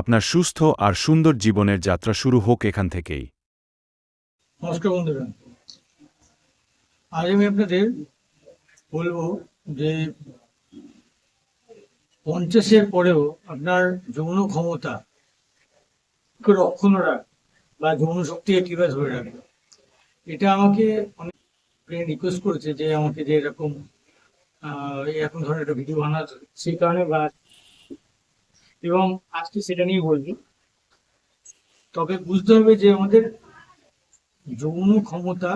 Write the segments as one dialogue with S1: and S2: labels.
S1: আপনার সুস্থ আর সুন্দর জীবনের যাত্রা শুরু হোক এখান থেকেই।
S2: নমস্কার বন্ধুরা আজ আমি আপনাদের বলব যে পঞ্চাশের পরেও আপনার যৌন ক্ষমতা রক্ষণ রাখ বা যৌন শক্তিকে কীভাবে ধরে রাখবে এটা আমাকে অনেক ফ্রেন্ড রিকোয়েস্ট করেছে যে আমাকে যে এরকম এরকম ধরনের একটা ভিডিও বানাতে, সেই কারণে বা এবং আজকে সেটা নিয়ে বলব। তবে বুঝতে হবে যে আমাদের যৌন ক্ষমতা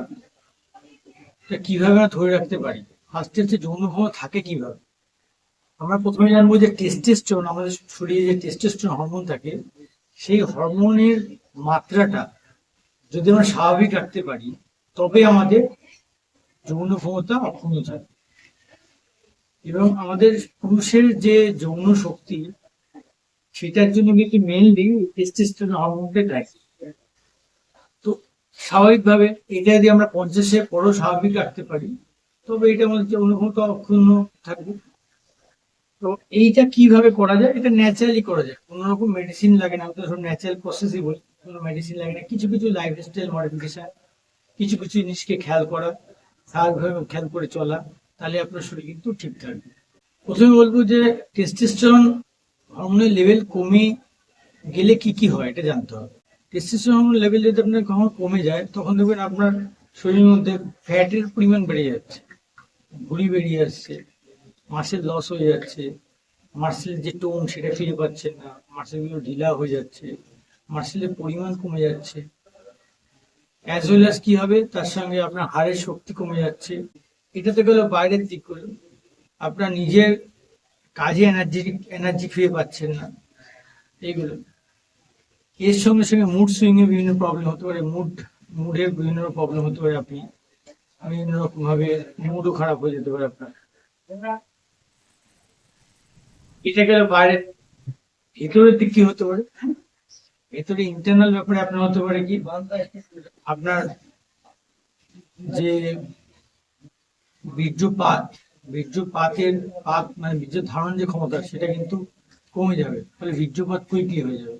S2: কীভাবে আমরা ধরে রাখতে পারি? আস্তে আস্তে যৌন ক্ষমতা থাকে কীভাবে? আমরা প্রথমে জানব যে টেস্টেস্টন আমাদের শরীরে যে টেস্টেস্টন হরমোন থাকে, সেই হরমোনের মাত্রাটা যদি আমরা স্বাভাবিক রাখতে পারি, তবে আমাদের যৌন ক্ষমতা অক্ষুণ্ণ থাকে এবং আমাদের পুরুষের যে যৌন শক্তি সেটার জন্য কিন্তু মেনলি টেস্টেস্টন হরমোনটা দেয় তো স্বাভাবিকভাবে এটা যদি আমরা পঞ্চাশে পরও স্বাভাবিক রাখতে পারি, তবে এটা আমাদের যে অনুভূত অক্ষুণ্ণ থাকবে। তো এইটা কীভাবে করা যায়? এটা ন্যাচারালি করা যায়। কোনো রকম মেডিসিন লাগে না আমি তো সব ন্যাচারাল প্রসেসই বলি কোনো মেডিসিন লাগে না। কিছু কিছু লাইফস্টাইল মডিফিকেশন কিছু কিছু জিনিসকে খেয়াল করা, স্বাভাবিকভাবে খেয়াল করে চলা, তাহলে আপনার শরীর কিন্তু ঠিক থাকবে। প্রথমে বলব যে টেস্টোস্টেরন হরমোনের লেভেল কমে গেলে কি কি হয় এটা জানতে হবে। টেস্টোস্টেরন হরমোন লেভেল যদি আপনার কখনো কমে যায়, তখন দেখবেন আপনার শরীরের মধ্যে ফ্যাটের পরিমাণ বেড়ে যাচ্ছে ভুঁড়ি বেরিয়ে আসছে মাসেল লস হয়ে যাচ্ছে মাসেলের যে টোন সেটা ফিরে পাচ্ছেন না মার্সেলগুলো ঢিলা হয়ে যাচ্ছে মাসেলের পরিমাণ কমে যাচ্ছে। অ্যাজ ওয়েল অ্যাজ কি হবে? তার সঙ্গে আপনার হাড়ের শক্তি কমে যাচ্ছে। এটা তো গেল বাইরের দিকগুলো আপনার নিজের কাজে এনার্জি এনার্জি ফিরে পাচ্ছেন না। এইগুলো। এর সঙ্গে সঙ্গে মুড সুইং এর বিভিন্ন প্রবলেম হতে পারে। মুড মুডের বিভিন্ন প্রবলেম হতে পারে আপনি। বিভিন্ন রকম ভাবে মুডও খারাপ হয়ে যেতে পারে আপনার। এটা গেল বাইরের ভেতরের দিক কি হতে পারে? ভেতরে ইন্টারনাল ব্যাপারে আপনার হতে পারে কি? আপনার যে বীর্যপাত বীর্যপাতের পাত মানে বীর্য ধারণ যে ক্ষমতা, সেটা কিন্তু কমে যাবে। ফলে বীর্যপাত কুইকলি হয়ে যাবে।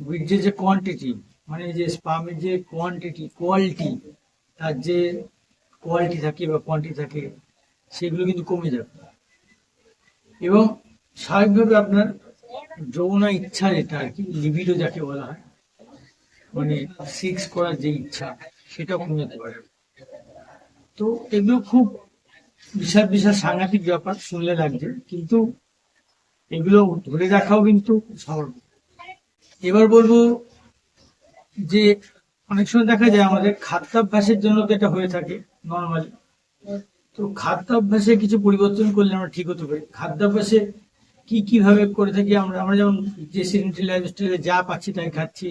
S2: বীর্যের যে কোয়ান্টিটি মানে যে স্পামের যে কোয়ান্টিটি কোয়ালিটি তার যে কোয়ালিটি থাকে বা কোয়ান্টিটি থাকে, সেগুলো কিন্তু কমে যাবে। এবং স্বাভাবিকভাবে আপনার যৌন ইচ্ছা যেটা আর কি লিবিডো যাকে বলা হয় মানে সিক্স করার যে ইচ্ছা, সেটাও কমে যেতে পারে। তো এগুলো খুব বিশাল বিশাল সাংঘাতিক ব্যাপার শুনলে লাগছে কিন্তু এগুলো ধরে রাখাও কিন্তু সহজ এবার বলব যে অনেক সময় দেখা যায় আমাদের খাদ্যাভ্যাসের জন্য তো এটা হয়ে থাকে নর্মালি তো খাদ্যাভ্যাসে কিছু পরিবর্তন করলে আমরা ঠিক হতে পারি। খাদ্যাভ্যাসে কি কীভাবে করে থাকি আমরা আমরা যেমন যে সিডেন্টারি লাইফস্টাইলে যা পাচ্ছি তাই খাচ্ছি।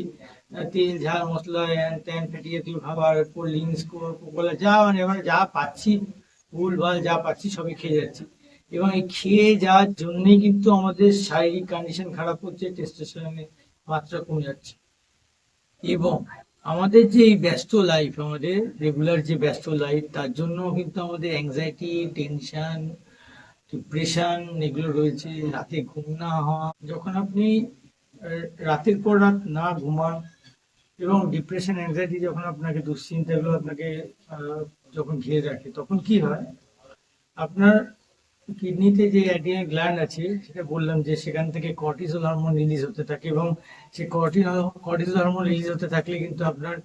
S2: তেল, ঝাল, মশলা ত্যান, ফ্যাটি জাতীয় খাবার কোল্ড ড্রিঙ্কস কোলা যা মানে আমরা যা পাচ্ছি ভুল ভালো যা পাচ্ছি সবই খেয়ে যাচ্ছি। এবং এই খেয়ে যাওয়ার জন্যই কিন্তু আমাদের শারীরিক কন্ডিশন খারাপ হচ্ছে টেস্টোস্টেরনের মাত্রা কমে যাচ্ছে। এবং আমাদের যে এই ব্যস্ত লাইফ আমাদের রেগুলার যে ব্যস্ত লাইফ তার জন্য কিন্তু আমাদের অ্যাংজাইটি টেনশন ডিপ্রেশন এগুলো রয়েছে। রাতে ঘুম না হওয়া, যখন আপনি রাতের পর রাত না ঘুমান এবং ডিপ্রেশন অ্যাংজাইটি যখন আপনাকে, দুশ্চিন্তাগুলো আপনাকে যখন ঘিরে রাখে, তখন কি হয়? আপনার কিডনিতে যে অ্যাডিয়ান গ্ল্যান্ড আছে, সেটা বললাম যে সেখান থেকে কর্টিসল হরমোন রিলিজ হতে থাকে এবং সেই কর্টিসল হরমোন রিলিজ হতে থাকলে কিন্তু আপনার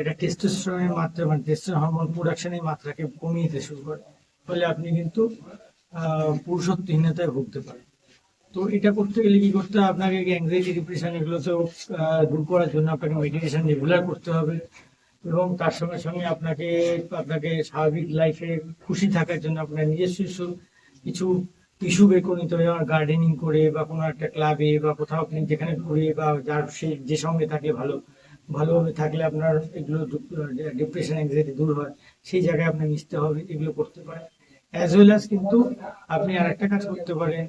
S2: এটা টেস্টোস্টেরনের মাত্রা মানে টেস্টোস্টেরন হরমোন প্রোডাকশনের মাত্রাকে কমিয়ে দিতে শুরু করে। ফলে আপনি কিন্তু পুরুষত্বহীনতায় ভুগতে পারেন। তো এটা করতে গেলে কি করতে হবে? আপনাকে অ্যাংজাইটি ডিপ্রেশন এগুলো তো দূর করার জন্য আপনাকে মেডিটেশন রেগুলার করতে হবে। এবং তার সঙ্গে সঙ্গে আপনাকে আপনাকে স্বাভাবিক লাইফে খুশি থাকার জন্য আপনার নিজস্ব কিছু টিস্যু বের করে নিতে হবে গার্ডেনিং করে বা কোনো একটা ক্লাবে বা কোথাও আপনি যেখানে ঘুরে বা যার সে, যে সঙ্গে থাকলে ভালো, ভালোভাবে থাকলে আপনার এগুলো ডিপ্রেশন অ্যাংজাইটি দূর হয়, সেই জায়গায় আপনি মিশতে হবে, এগুলো করতে পারেন। অ্যাজ ওয়েল অ্যাজ কিন্তু আপনি আরেকটা কাজ করতে পারেন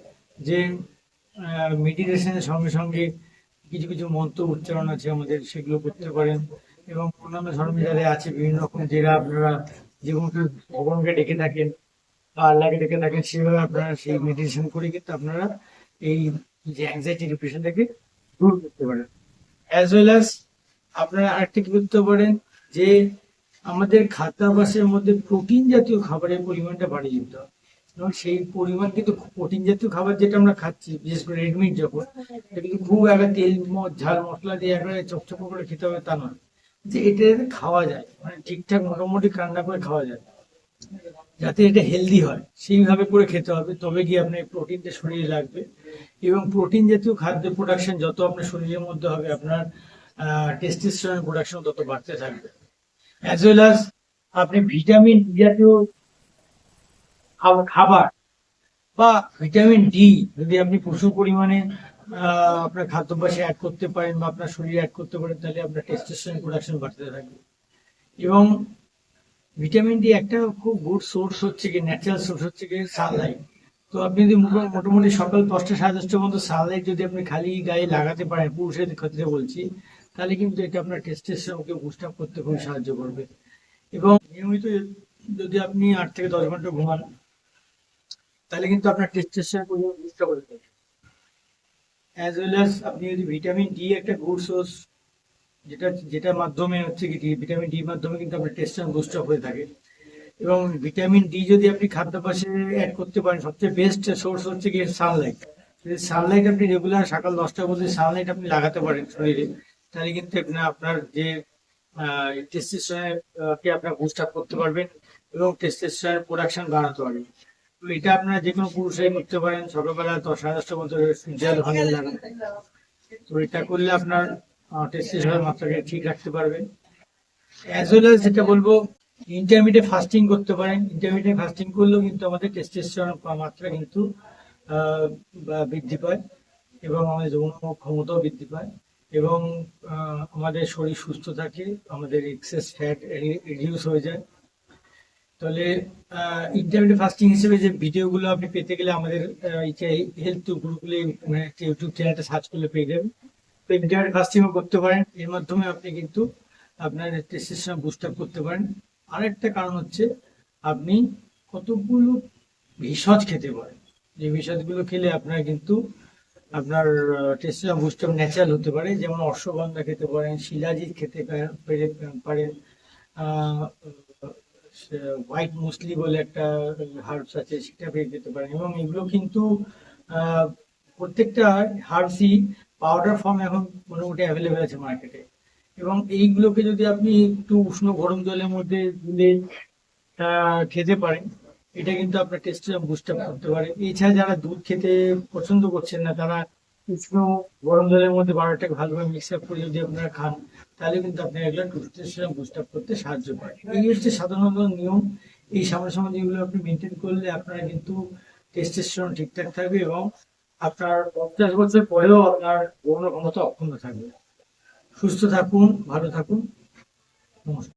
S2: যে মেডিটেশনের সঙ্গে সঙ্গে কিছু কিছু মন্ত্র উচ্চারণ আছে আমাদের, সেগুলো করতে পারেন। এবং অন্যান্য ধর্মীয় আছে, বিভিন্ন রকম যেটা আপনারা যে কোনো ভগবানকে ডেকে থাকেন বা আল্লাহকে ডেকে থাকেন, সেভাবে আপনারা সেই মেডিটেশন করে কিন্তু আপনারা এই যে অ্যাংজাইটি ডিপ্রেশন থেকে দূর করতে পারেন। অ্যাজ ওয়েল অ্যাজ আপনারা আরেকটা কি করতে পারেন যে আমাদের খাদ্যাভ্যাসের মধ্যে প্রোটিন জাতীয় খাবারের পরিমাণটা বাড়িয়ে দিতে হবে এবং সেই পরিমাণ কিন্তু প্রোটিন জাতীয় খাবার যেটা আমরা খাচ্ছি, বিশেষ করে রেডমিট যখন এটা কিন্তু খুব একটা তেল ঝাল মশলা দিয়ে একবারে চকচক করে খেতে হবে তা নয়। যে এটা যাতে খাওয়া যায় মানে ঠিকঠাক মোটামুটি রান্না করে খাওয়া যায়। যাতে এটা হেলদি হয়, সেইভাবে করে খেতে হবে, তবে গিয়ে আপনার প্রোটিনটা শরীরে লাগবে। এবং প্রোটিন জাতীয় খাদ্য প্রোডাকশন যত আপনার শরীরের মধ্যে হবে, আপনার টেস্টিস্টোরেন প্রোডাকশন তত বাড়তে থাকবে। অ্যাজ ওয়েল অ্যাজ আপনি ভিটামিন জাতীয় খাবার বা ভিটামিন ডি যদি আপনি প্রচুর পরিমাণে আপনার খাদ্যাভ্যাসে অ্যাড করতে পারেন বা আপনার শরীরে অ্যাড করতে পারেন, তাহলে আপনার টেস্টোস্টেরন প্রোডাকশন বাড়তে থাকবে। এবং ভিটামিন ডি একটা খুব গুড সোর্স হচ্ছে কি ন্যাচারাল সোর্স হচ্ছে কি সানলাইট তো আপনি যদি মোটামুটি সকাল দশটা সাড়ে দশটার মধ্যে সানলাইট যদি আপনি খালি গায়ে লাগাতে পারেন, পুরুষের ক্ষেত্রে বলছি, তাহলে কিন্তু এটা আপনার টেস্টোস্টেরনকে বুস্ট আপ করতে খুব সাহায্য করবে। এবং নিয়মিত যদি আপনি আট থেকে দশ ঘণ্টা ঘুমান, তাহলে কিন্তু আপনার টেস্টোস্টেরন পরিমাণ বুস্ট আপ হতে থাকে অ্যাজ ওয়েল অ্যাজ আপনি যদি ভিটামিন ডি একটা গুড সোর্স যেটা, যেটার মাধ্যমে হচ্ছে কি ভিটামিন ডি মাধ্যমে কিন্তু আপনার টেস্টোস্টেরন বুস্ট আপ হয়ে থাকে। এবং ভিটামিন ডি যদি আপনি খাদ্যাভ্যাসে অ্যাড করতে পারেন, সবচেয়ে বেস্ট সোর্স হচ্ছে কি সানলাইট যদি সানলাইট আপনি রেগুলার সকাল দশটার মধ্যে সানলাইট আপনি লাগাতে পারেন শরীরে, তাহলে কিন্তু আপনার যে টেস্টোস্টেরন কে আপনার বুস্ট আপ করতে পারবেন এবং টেস্টোস্টেরন প্রোডাকশন বাড়াতে পারবেন। তো এটা আপনারা যে কোনো পুরুষরাই করতে পারেন। সকালবেলা দশ সাড়ে দশটার মধ্যে জল ভাঙে লাগান তো এটা করলে আপনার টেস্টোস্টেরনের মাত্রাকে ঠিক রাখতে পারবেন অ্যাজ ওয়েল অ্যাজ যেটা বলব ইন্টারমিডিয়েট ফাস্টিং করতে পারেন। ইন্টারমিডিয়েট ফাস্টিং করলেও কিন্তু আমাদের টেস্টোস্টেরন মাত্রা কিন্তু বৃদ্ধি পায় এবং আমাদের যৌন ক্ষমতাও বৃদ্ধি পায় এবং আমাদের শরীর সুস্থ থাকে, আমাদের এক্সেস ফ্যাট রিডিউস হয়ে যায়। তাহলে ইন্টারমিডিয়েট ফাস্টিং হিসেবে যে ভিডিওগুলো আপনি পেতে গেলে আমাদের হেলথ গ্রুপগুলি ইউটিউব চ্যানেলটা সার্চ করলে পেয়ে যাবেন। তো ইন্টারমিডিয়েট ফাস্টিংও করতে পারেন। এর মাধ্যমে আপনি কিন্তু আপনার টেস্টেশন বুস্ট আপ করতে পারেন। আরেকটা কারণ হচ্ছে, আপনি কতগুলো ভেষজ খেতে পারেন। যে ভেষজগুলো খেলে আপনার কিন্তু আপনার টেস্টোস্টেরন বুস্ট আপ ন্যাচারাল হতে পারে। যেমন অশ্বগন্ধা খেতে পারেন, শিলাজিৎ খেতে পারেন। হোয়াইট মুসলি বলে একটা হার্বস আছে, সেটা পেয়ে যেতে পারেন। এবং এগুলো কিন্তু প্রত্যেকটা হার্বসই পাউডার ফর্ম এখন মোটামুটি অ্যাভেলেবেল আছে মার্কেটে এবং এইগুলোকে যদি আপনি একটু উষ্ণ গরম জলের মধ্যে দিলে খেতে পারেন। এটা কিন্তু আপনার টেস্টোস্টেরন বুস্ট আপ করতে পারে। এছাড়া যারা দুধ খেতে পছন্দ করছেন না, তারা উষ্ণ গরম জলের মধ্যে বারোটাকে ভালোভাবে মিক্স আপ করে যদি আপনারা খান তাহলে কিন্তু আপনি এগুলো টেস্টোস্টেরন বুস্ট আপ করতে সাহায্য করে এই হচ্ছে সাধারণত নিয়ম, এই সামনাসামনি যেগুলো আপনি মেনটেন করলে আপনারা কিন্তু টেস্টেশন ঠিকঠাক থাকবে এবং আপনার পঞ্চাশ বছর পরেও আপনার গৌণ ক্ষমতা অক্ষুণ্ণ থাকবে। সুস্থ থাকুন, ভালো থাকুন। নমস্কার।